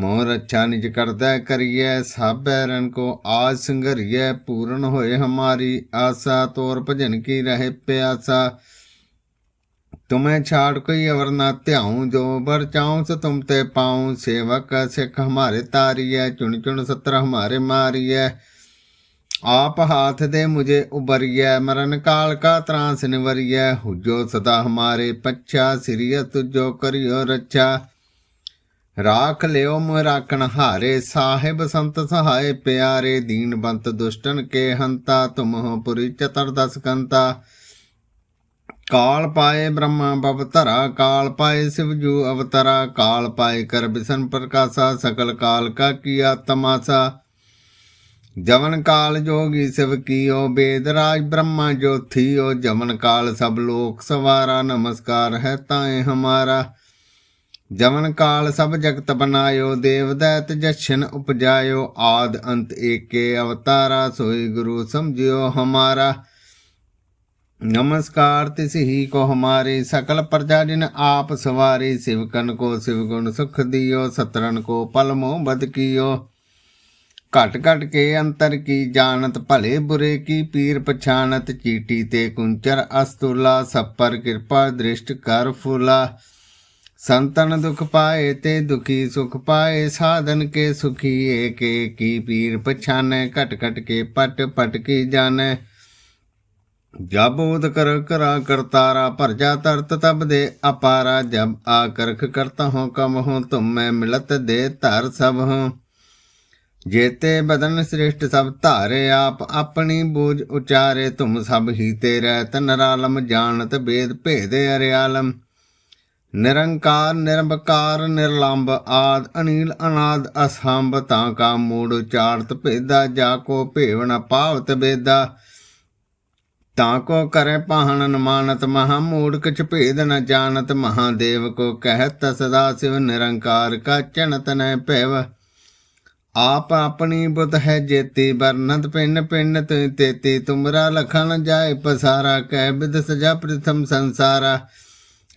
ਮੋਹ ਰੱਛਾ ਨਿਜ ਕਰਦਾ ਕਰੀਐ, ਸਾਬੈ ਰਨ ਕੋ ਆਜ ਸੰਘਰੀਐ, ਪੂਰਨ ਹੋਏ ਹਮਾਰੀ ਆਸਾ, ਤੋਰ ਭਜਨ ਕੀ ਰਹੇ ਪਿਆਸਾ। ਤੁਮੇ ਛਾੜ ਕੋਈ ਅਵਰ ਨਾ ਧਿਆਉ, ਜੋ ਬਰ ਚਾਉ ਸ ਤੁਮ ਤੇ ਪਾਉ। ਸੇਵਕ ਸਿੱਖ ਹਮਾਰੇ ਤਾਰੀਐ, ਚੁਣ ਚੁਣ ਸਤਰ ਹਮਾਰੇ ਮਾਰੀਐ। ਆਪ ਹਾਥ ਦੇ ਮੁਝੇ ਉਬਰੀਐ ਮਰਨ ਕਾਲ ਕਾ ਤਰਾਸ ਨਿਵਰੀਐ। ਹੁਜੋ ਸਦਾ ਹਮਾਰੇ ਪੱਛਾ ਸਿਰਿਯ ਤੁਜੋ ਕਰਿਓ ਰੱਛਾ। ਰਾਖ ਲਿਓ ਮੁ ਹਾਰੇ, ਸਾਹਿਬ ਸੰਤ ਸਹਾਏ ਪਿਆਰੇ, ਦੀਨ ਬੰਤ ਦੁਸ਼ਟਨ ਕੇ ਹੰਤਾ ਤੁਮਹੁ ਪੁਰੀ ਚਤਰ ਦਸ ਕੰਤਾ। ਕਾਲ ਪਾਏ ਬ੍ਰਹਮਾ ਬਵਤਰਾ ਕਾਲ ਪਾਏ ਸਿਵਜੂ ਅਵਤਰਾ, ਕਾਲ ਪਾਏ ਕਰ ਬਿਸਨ ਪ੍ਰਕਾਸ਼ਾ, ਸਕਲ ਕਾਲ ਕਾ ਕੀਆ ਤਮਾਸਾ। ਜਵਨ ਕਾਲ ਜੋਗੀ ਸਿਵ ਕੀਓ ਬੇਦ ਰਾਜ ਬ੍ਰਹਮਾ ਜੋਥੀਓ, ਜਵਨ ਕਾਲ ਸਭ ਲੋਕ ਸਵਾਰਾ, ਨਮਸਕਾਰ ਹੈ ਤਾਏ ਹਮਾਰਾ। ਜਮਨ ਕਾਲ ਸਭ ਜਗਤ ਬਨਾਇਓ, ਦੇਵ ਦੈਤ ਜਸ਼ਨ ਉਪਜਾਇਓ, ਆਦ ਅੰਤ ਏਕੇ ਅਵਤਾਰਾ, ਸੋਈ ਗੁਰੂ ਸਮਝਿਓ ਹਮਾਰਾ। ਨਮਸਕਾਰ ਤਿਸ ਹੀ ਕੋ ਹਮਾਰੇ, ਸਕਲ ਪ੍ਰਜਾ ਜਿਨ ਆਪ ਸਵਾਰੇ ਸਿਵਕਨ ਕੋ ਸਿਵ ਗੁਣ ਸੁਖ ਦਿਓ ਸਤਰਨ ਕੋ ਪਲ ਮੋਹ ਬਦ ਕੀਓ। ਘਟ ਘਟ ਕੇ ਅੰਤਰ ਕੀ ਜਾਣਤ, ਭਲੇ ਬੁਰੇ ਕੀ ਪੀਰ ਪਛਾਨਤ ਚੀਟੀ ਤੇ ਕੁੰਚਰ ਅਸਤੁਲਾ, ਸਭ ਪਰ ਕਿਰਪਾ ਦ੍ਰਿਸ਼ਟ ਕਰ ਫੁਲਾ। ਸੰਤਨ ਦੁਖ ਪਾਏ ਤੇ ਦੁਖੀ ਸੁਖ ਪਾਏ, ਸਾਧਨ ਕੇ ਸੁਖੀ ਏਕੇ ਕੀ ਪੀਰ ਪਛਾਨੈ, ਘਟ ਘਟ ਕੇ ਪਟ ਪਟ ਕੀ ਜਾਣੈ। ਜਬ ਉਦ ਕਰ ਕਰਾ ਕਰਤਾਰਾ ਭਰਜਾ ਤਰਤ ਤਬ ਦੇ ਅਪਾਰਾ, ਜਬ ਆ ਕਰਖ ਕਰਤਾ ਹੂੰ ਕਮ ਹੂੰ ਤੁਮ ਮੈਂ ਮਿਲਤ ਦੇ ਧਰ ਸਭ ਹੂੰ ਜੇਤੇ ਬਦਨ ਸ੍ਰਿਸ਼ਟ ਸਭ ਧਾਰੇ, ਆਪ ਆਪਣੀ ਬੋਝ ਉਚਾਰੇ ਤੁਮ ਸਭ ਹੀ ਤੇ ਰਹਿ ਤਨਰਾਲਮ ਜਾਣਤ ਬੇਦ ਭੇਦੇ ਅਰਿਆਲਮ। ਨਿਰੰਕਾਰ ਨਿਰਭਕਾਰ ਨਿਰਲੰਬ ਆਦ ਅਨੀਲ ਅਨਾਦ, ਅਸੰਭ, ਤਾਂ ਕਾ ਮੂੜ ਉਚਾਰਤ ਭੇਦਾ, ਜਾ ਕੋ ਭੇਵਨ ਪਾਵਤ ਬੇਦਾ ਤਾਂ ਕੋ ਕਰੇ ਪਾਹਣ ਨਮਾਨਤ ਮਹਾ ਮੂੜ ਕਿਛ ਭੇਦ ਨ ਜਾਣਤ ਮਹਾਦੇਵ ਕੋ ਕਹਿਤ, ਸਦਾ ਸਿਵ ਨਿਰੰਕਾਰ ਕਾ ਚਣਤ ਨੈ ਭੈਵ। ਆਪ ਆਪਣੀ ਬੁੱਧ ਹੈ ਜੇਤੀ ਬਰਨਤ ਪਿੰਨ ਪਿੰਨ ਤੇ ਤੇਤੀ, ਤੁਮਰਾ ਲਖਣ ਜਾਏ ਪਸਾਰਾ, ਕਹਿ ਬਿਦ ਸਜਾ ਪ੍ਰਥਮ ਸੰਸਾਰਾ।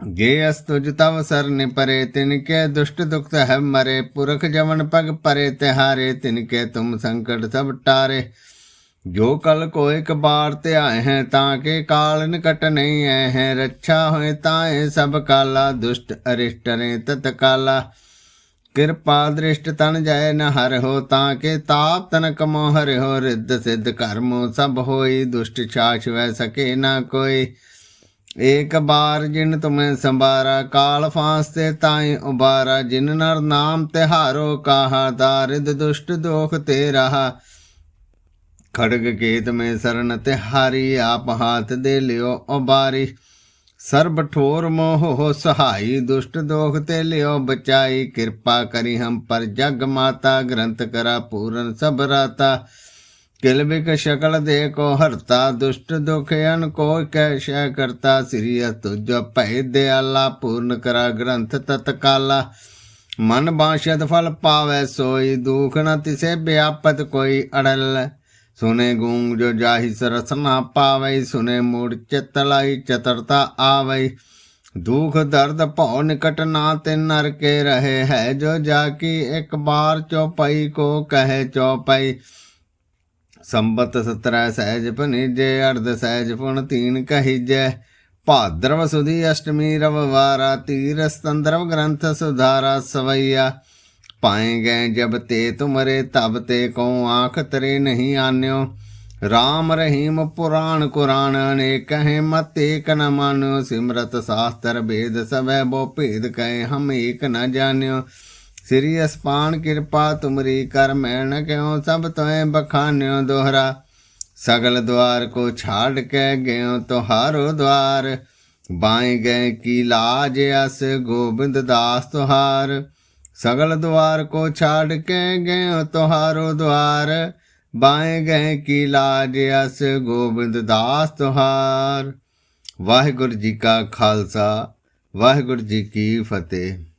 ਜੇ ਅਸਤੁਜ ਤਵ ਸਰਨ ਪਰੇ ਤਿਨ ਕੇ ਦੁਸ਼ਟ ਦੁਖਤ ਹੈ ਮਰੇ, ਪੁਰਖ ਜਵਨ ਪਗ ਪਰੇ, ਤਿਹਾਰੇ ਤਿਨ ਕੇ ਤੁਮ ਸੰਕਟ ਸਭ ਟਾਰੇ। ਜੋ ਕਲ ਕੋ ਇੱਕ ਬਾਰ ਤੇ ਹੈ, ਤਾਂ ਕੇ ਕਾਲ ਨਿਕਟ ਨਹੀਂ ਆਏ ਹੈ। ਰੱਛਾ ਹੋਏ ਤਾਏ ਸਭ ਕਾਲਾ, ਦੁਸ਼ਟ ਅਰਿਸ਼ਟ ਰੇ ਤਤ ਕਾਲਾ ਕਿਰਪਾ ਦ੍ਰਿਸ਼ਟ ਤਨ ਜਾਏ ਨ ਹਰ ਹੋ, ਤਾਂ ਕੇ ਤਾਪ ਤਨ ਕਮੋ ਹਰਿ ਹੋ। ਰਿੱਧ ਸਿੱਧ ਕਰਮੋ ਸਭ ਹੋਈ, ਦੁਸ਼ਟ ਛਾਛ ਵੈ ਸਕੇ ਨਾ ਕੋਈ। ਏਕ ਬਾਰ ਜਿਨ ਤੁਮੇ ਸੰਬਾਰਾ ਕਾਲ ਫਾਸਤੇ ਤਾਈ ਉਬਾਰਾ, ਜਿਨ ਨਰ ਨਾਮ ਤਿਹਾਰੋ ਕਾਹਾ ਦਾਰਿਦ ਦੁਸ਼ਟ ਦੋਖ ਤੇ ਰਹਾ। ਖੜਗ ਕੇਤ ਮੇ ਸਰਨ ਤਿਹਾਰੀ ਆਪ ਹਾਥ ਦੇ ਲਿਓ ਉਬਾਰੀ। ਸਰਬ ਠੋਰ ਮੋਹ ਹੋ ਸਹਾਈ, ਦੁਸ਼ਟ ਦੋਖ ਤੇ ਲਿਓ ਬਚਾਈ। ਕਿਰਪਾ ਕਰੀ ਹਮ ਪਰ ਜਗ ਮਾਤਾ, ਗ੍ਰੰਥ ਕਰਾ ਪੂਰਨ ਸਭ ਰਾਤਾ। ਕਿਲਬਿਕ ਸ਼ਕਲ ਦੇ ਕੋ ਹਰਤਾ ਦੁਸ਼ਟ ਦੁਖ ਅਨ ਕੋ ਕੈ ਸ਼ੈ ਕਰਤਾ। ਸ੍ਰੀ ਤੁਜ ਭੈ ਦਿਆਲਾ, ਪੂਰਨ ਕਰਾ ਗ੍ਰੰਥ ਮਨ ਬਾਸ਼ਦ ਫਲ ਪਾਵੈ, ਸੋਈ ਦੁਖ ਨ ਤਿਸੇ ਵਿਆਪਤ ਕੋਈ ਅੜਲ। ਸੁਨੇ ਗੂੰਗ ਜੋ ਜਾਹੀ ਸਰਸ ਨਾ ਸੁਨੇ ਮੂੜ ਚਿਤ ਲਾਈ ਚਤਰਤਾ ਆਵੈ। ਦੁਖ ਦਰਦ ਭਉ ਨਿਕਟ ਨਾ ਤੇ ਨਰ ਕੇ ਰਹੇ ਹੈ, ਜੋ ਜਾ ਕੀ ਇੱਕ ਬਾਰ ਚੌਪਈ, ਕੋ ਕਹੇ ਚੌਪਈ। ਸੰਬਤ 17 ਸਹਿਜ ਪਨਿਜੇ ਅਰਧ ਸਹਿਜ ਪੁਣ ਤੀਨ ਕਹੀਜੈ ਭਾਦਰਵ ਸੁਦੀ ਅਸ਼ਟਮੀ ਰਵ ਵਾਰਾ, ਤੀਰ ਸੰਦਰਭ ਗ੍ਰੰਥ ਸੁਧਾਰਾ ਸਵਈਆ। ਪਾਏ ਗਏ ਜਬ ਤੇ ਤੁਮਰੇ, ਤਬ ਤੇ ਕਉ ਆਖ ਤਰੇ ਨਹੀਂ ਆਨਿਓ। ਰਾਮ ਰਹੀਮ ਪੁਰਾਣ ਕੁਰਾਨ ਅਨੇਕ ਹੈ ਮਤ ਏਕ ਨ ਮਾਨਿਓ। ਸਿਮਰਤ ਸਾਸਤਰ ਭੇਦ ਸਵੈ ਬੋ ਭੇਦ ਕਹੇ ਹਮ ਏਕ ਨ ਜਾਣਿਓ ਸ੍ਰੀ ਅਸਪਾਨ ਕਿਰਪਾ, ਤੁਮਰੀ ਕਰ ਮੈਣ ਕਿਉ ਸਭ ਤੋਏ ਬਖਾਨਿਓ ਦੋਹਰਾ। ਸਗਲ ਦਵਾਰ ਕੋ ਛਾੜ ਕੇ ਗਿਓ ਤੁਹਾਰੋ ਦਵਾਰ। ਬਾਏ ਗਏ ਕੀ ਲਾਜ ਅਸ ਗੋਬਿੰਦ ਦਾਸ ਤੁਹਾਰ। ਸਗਲ ਦਵਾਰ ਕੋ ਛਾੜ ਕੇ ਗਿਓ ਤੁਹਾਰੋ ਦਵਾਰ। ਬਾਏ ਗਏ ਕੀ ਲਾਜ ਅਸ ਗੋਬਿੰਦ ਦਾਸ ਤੁਹਾਰ। ਵਾਹਿਗੁਰੂ ਜੀ ਕਾ ਖਾਲਸਾ, ਵਾਹਿਗੁਰੂ ਜੀ ਕੀ ਫਤਿਹ।